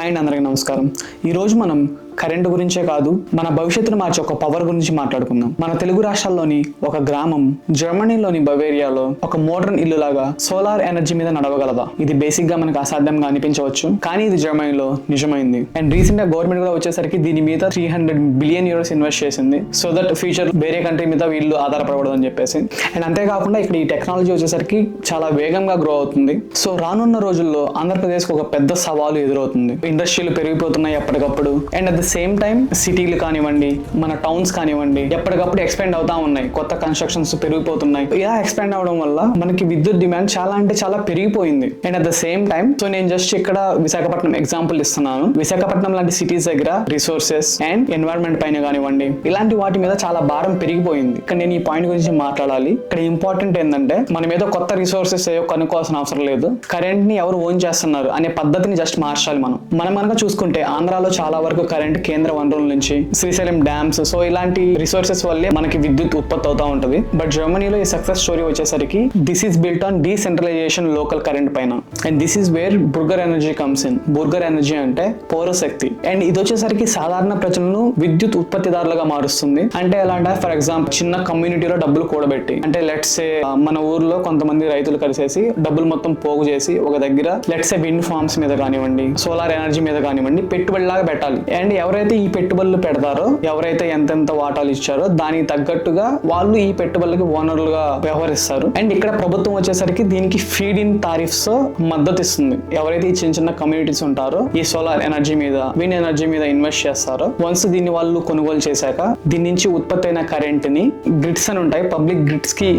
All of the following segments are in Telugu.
హాయ్ అండి అందరికీ నమస్కారం. ఈరోజు మనం కరెంటు గురించే కాదు మన భవిష్యత్తును మార్చే ఒక పవర్ గురించి మాట్లాడుకుందాం. మన తెలుగు రాష్ట్రాల్లోని ఒక గ్రామం జర్మనీలోని బవేరియాలో ఒక మోడర్న్ ఇల్లు లాగా సోలార్ ఎనర్జీ మీద నడవగలదా? ఇది బేసిక్గా మనకు అసాధ్యంగా అనిపించవచ్చు కానీ ఇది జర్మనీలో నిజమైంది. అండ్ రీసెంట్గా గవర్నమెంట్ కూడా వచ్చేసరికి దీని మీద three hundred billion euros invest చేసింది. సో దట్ ఫ్యూచర్ వేరే కంట్రీ మీద వీళ్ళు ఆధారపడకూడదు అని చెప్పేసి. అండ్ అంతేకాకుండా ఇక్కడ ఈ టెక్నాలజీ వచ్చేసరికి చాలా వేగంగా గ్రో అవుతుంది. సో రానున్న రోజుల్లో ఆంధ్రప్రదేశ్ ఒక పెద్ద సవాలు ఎదురవుతుంది. ఇండస్ట్రీలు పెరిగిపోతున్నాయి ఎప్పటికప్పుడు and at the same time సిటీలు కానివ్వండి మన టౌన్స్ కానివ్వండి ఎప్పటికప్పుడు ఎక్స్పెండ్ అవుతా ఉన్నాయి. కొత్త కన్స్ట్రక్షన్స్ పెరిగిపోతున్నాయి. ఇలా ఎక్స్పెండ్ అవడం వల్ల మనకి విద్యుత్ డిమాండ్ చాలా అంటే చాలా పెరిగిపోయింది. And at the same time so నేను జస్ట్ ఇక్కడ విశాఖపట్నం ఎగ్జాంపుల్ ఇస్తున్నాను. విశాఖపట్నం లాంటి సిటీస్ దగ్గర రిసోర్సెస్ అండ్ ఎన్వైరన్మెంట్ పైన కానివ్వండి ఇలాంటి వాటి మీద చాలా భారం పెరిగిపోయింది. ఇక్కడ నేను ఈ పాయింట్ గురించి మాట్లాడాలి. ఇక్కడ ఇంపార్టెంట్ ఏంటంటే మనం ఏదో కొత్త రిసోర్సెస్ ఏదో కనుక్కోవాల్సిన అవసరం లేదు. కరెంట్ని ఎవరు ఓన్ చేస్తున్నారు అనే పద్ధతిని జస్ట్ మార్చాలి మనం. మనం కనుక చూసుకుంటే ఆంధ్రాలో చాలా వరకు కరెంట్ కేంద్ర వనరుల నుంచి శ్రీశైలం డ్యామ్స్ సో ఇలాంటి రిసోర్సెస్ వల్లే మనకి విద్యుత్ ఉత్పత్తి అవుతా ఉంటుంది. బట్ జర్మనీలో ఈ సక్సెస్ స్టోరీ వచ్చేసరికి this is built on decentralization local current పైన. And this is where burger energy comes in burger energy అంటే పౌరశక్తి. అండ్ ఇది వచ్చేసరికి సాధారణ ప్రజలను విద్యుత్ ఉత్పత్తిదారులుగా మారుస్తుంది. అంటే ఎలా అంటే ఫర్ ఎగ్జాంపుల్ చిన్న కమ్యూనిటీలో డబ్బులు కూడబెట్టి అంటే లెట్స్ ఏ మన ఊర్లో కొంతమంది రైతులు కలిసేసి డబ్బులు మొత్తం పోగు చేసి ఒక దగ్గర లెట్స్ సే విండ్ ఫార్మ్స్ మీద కానివ్వండి సోలార్ ఎనర్జీ మీద కానివ్వండి పెట్టుబడిలాగా పెట్టాలి. అండ్ ఎవరైతే ఈ పెట్టుబడులు పెడతారో ఎవరైతే ఎంతెంత వాటాలు ఇచ్చారో దానికి తగ్గట్టుగా వాళ్ళు ఈ పెట్టుబడులకి ఓనర్లుగా వ్యవహరిస్తారు. అండ్ ఇక్కడ ప్రభుత్వం వచ్చేసరికి దీనికి ఫీడ్ ఇన్ టారిఫ్స్ మద్దతు ఇస్తుంది ఎవరైతే ఈ చిన్న చిన్న కమ్యూనిటీస్ ఉంటారో ఈ సోలార్ ఎనర్జీ మీద విండ్ ఎనర్జీ మీద ఇన్వెస్ట్ చేస్తారో వన్స్ దీన్ని వాళ్ళు కొనుగోలు చేశాక దీని నుంచి ఉత్పత్తి అయిన కరెంట్ని గ్రిడ్స్ అని ఉంటాయి పబ్లిక్ గ్రిడ్స్కి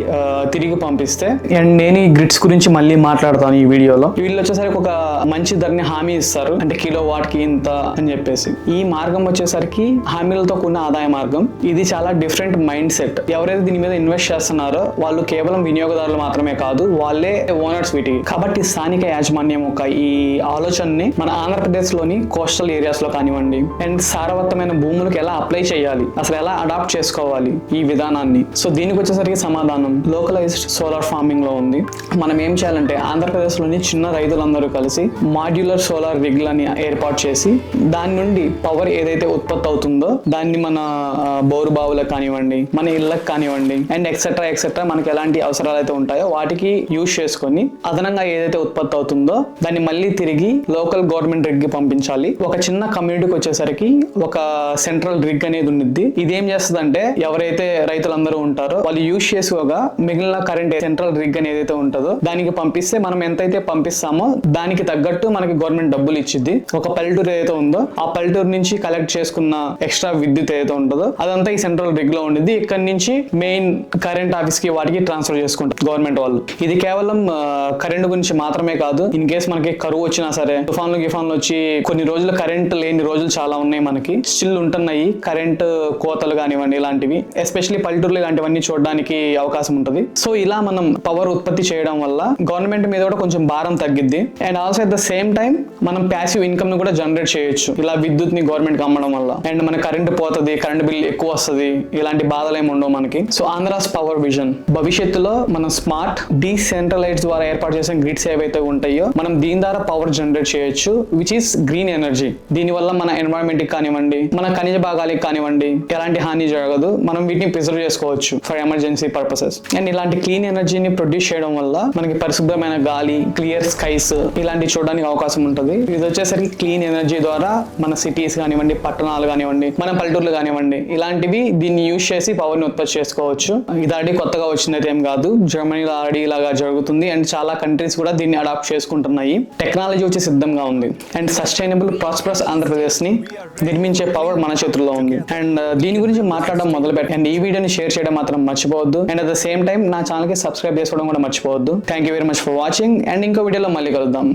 తిరిగి పంపిస్తే. అండ్ నేను ఈ గ్రిడ్స్ గురించి మళ్ళీ మాట్లాడతాను ఈ వీడియోలో. వీళ్ళు వచ్చేసరికి ఒక మంచి ధరని హామీ ఇస్తారు. అంటే కిలో వాట్కి ఇంత అని చెప్పేసి. ఈ మార్గం వచ్చేసరికి హామీలతో కూడిన ఆదాయ మార్గం. ఇది చాలా డిఫరెంట్ మైండ్ సెట్ ఎవరైతే దీని మీద ఇన్వెస్ట్ చేస్తున్నారో వాళ్ళు కేవలం వినియోగదారులు మాత్రమే కాదు వాళ్ళే ఓనర్స్ వీటికి కాబట్టి స్థానిక యాజమాన్యం ఒక ఈ ఆలోచనని మన ఆంధ్రప్రదేశ్లోని కోస్టల్ ఏరియాస్లో కానివ్వండి అండ్ సారవంతమైన భూములకు ఎలా అప్లై చేయాలి అసలు ఎలా అడాప్ట్ చేసుకోవాలి ఈ విధానాన్ని. సో దీనికి వచ్చేసరికి సమాధానం. లోకలైజ్డ్ సోలార్ ఫార్మింగ్లో ఉంది. మనం ఏం చేయాలంటే ఆంధ్రప్రదేశ్లోని చిన్న రైతులందరూ కలిసి మాడ్యులర్ సోలార్ రిగ్లని ఏర్పాటు చేసి దాని నుండి పవర్ ఏదైతే ఉత్పత్తి అవుతుందో దాన్ని మన బోరు బావులకు కానివ్వండి మన ఇళ్ళకి కానివ్వండి అండ్ ఎక్సెట్రా ఎక్సెట్రా మనకి ఎలాంటి అవసరాలు అయితే ఉంటాయో వాటికి యూజ్ చేసుకొని అదనంగా ఏదైతే ఉత్పత్తి అవుతుందో దాన్ని మళ్ళీ తిరిగి లోకల్ గవర్నమెంట్ రిగ్కి పంపించాలి. ఒక చిన్న కమ్యూనిటీకి వచ్చేసరికి ఒక సెంట్రల్ రిగ్ అనేది ఉండిద్ది. ఇది ఏం చేస్తుందంటే ఎవరైతే రైతులందరూ ఉంటారో వాళ్ళు యూజ్ చేసుకోగా మిగిలిన కరెంట్ సెంట్రల్ రిగ్ అనేది ఏదైతే ఉంటుందో దానికి పంపిస్తే మనం ఎంతైతే పంపిస్తామో దానికి తగ్గట్టు మనకి గవర్నమెంట్ డబ్బులు ఇచ్చిద్ది. ఒక పల్లెటూరు ఏదైతే ఉందో ఆ పల్లెటూరు నుంచి కలెక్ట్ చేసుకున్న ఎక్స్ట్రా విద్యుత్ ఏదైతే ఉంటుందో అదంతా ఈ సెంట్రల్ రిగ్లో ఉండేది ఇక్కడ నుంచి మెయిన్ కరెంట్ ఆఫీస్కి వాటికి ట్రాన్స్ఫర్ చేసుకుంటారు గవర్నమెంట్ వాళ్ళు. ఇది కేవలం కరెంట్ గురించి మాత్రమే కాదు. ఇన్ కేస్ మనకి కరువు వచ్చినా సరే తుఫాన్లు గిఫాన్లు వచ్చి కొన్ని రోజులు కరెంట్ లేని రోజులు చాలా ఉన్నాయి మనకి. స్టిల్ ఉంటున్నాయి. కరెంట్ కోతలు కానివ్వండి ఇలాంటివి. ఎస్పెషల్లీ పల్లెటూర్లు ఇలాంటివన్నీ చూడడానికి అవకాశం ఉంటుంది. సో ఇలా మనం పవర్ ఉత్పత్తి చేయడం వల్ల గవర్నమెంట్ మీద కూడా కొంచెం భారం తగ్గిద్ది. And also at the same time మనం ప్యాసివ్ ఇన్కమ్ని కూడా జనరేట్ చేయొచ్చు. ఇలా విద్యుత్ని గవర్నమెంట్ గవర్నమెంట్ అమ్మడం వల్ల. అండ్ మన కరెంట్ పోతుంది కరెంట్ బిల్ ఎక్కువ వస్తుంది ఇలాంటి బాధలు ఏమి ఉండవు మనకి. సో ఆంధ్రాస్ పవర్ విజన్ భవిష్యత్తులో మనం స్మార్ట్ డీసెంట్రలైజ్ ద్వారా ఏర్పాటు చేసిన గ్రిడ్స్ ఏవైతే ఉంటాయో మనం దీని ద్వారా పవర్ జనరేట్ చేయొచ్చు విచ్ ఈస్ గ్రీన్ ఎనర్జీ దీని వల్ల మన ఎన్వైరన్మెంట్కి కానివ్వండి మన ఖనిజ భాగాలకి కానివ్వండి ఎలాంటి హాని జరగదు మనం వీటిని ప్రిజర్వ్ చేసుకోవచ్చు ఫర్ ఎమర్జెన్సీ పర్పసెస్ అండ్ ఇలాంటి క్లీన్ ఎనర్జీని ప్రొడ్యూస్ చేయడం వల్ల మనకి పరిశుభ్రమైన గాలి క్లియర్ స్కైస్ ఇలాంటివి చూడడానికి అవకాశం ఉంటుంది. ఇది వచ్చేసరికి క్లీన్ ఎనర్జీ ద్వారా మన సిటీస్ కానీ కానివ్వండి పట్టణాలు కానివ్వండి మన పల్లెటూర్లు కానివ్వండి ఇలాంటివి దీన్ని యూజ్ చేసి పవర్ని ఉత్పత్తి చేసుకోవచ్చు. ఇది ఆల్రెడీ కొత్తగా వచ్చినది ఏం కాదు. జర్మనీలో ఆల్రెడీ ఇలాగా జరుగుతుంది అండ్ చాలా కంట్రీస్ కూడా దీన్ని అడాప్ట్ చేసుకుంటున్నాయి. టెక్నాలజీ వచ్చి సిద్ధంగా ఉంది. అండ్ సస్టైనబుల్ ప్రాస్పరస్ ఆంధ్రప్రదేశ్ని నిర్మించే పవర్ మన చేతుల్లో ఉంది. అండ్ uh, దీని గురించి మాట్లాడడం మొదలు పెట్టండి అండ్ ఈ వీడియోని షేర్ చేయడం మాత్రం మర్చిపోవద్దు. And at the same time నా ఛానల్కి సబ్స్క్రైబ్ చేసుకోవడం కూడా మర్చిపోవద్దు. Thank you very much for watching and ఇంకో వీడియోలో మళ్ళీ కలుద్దాం.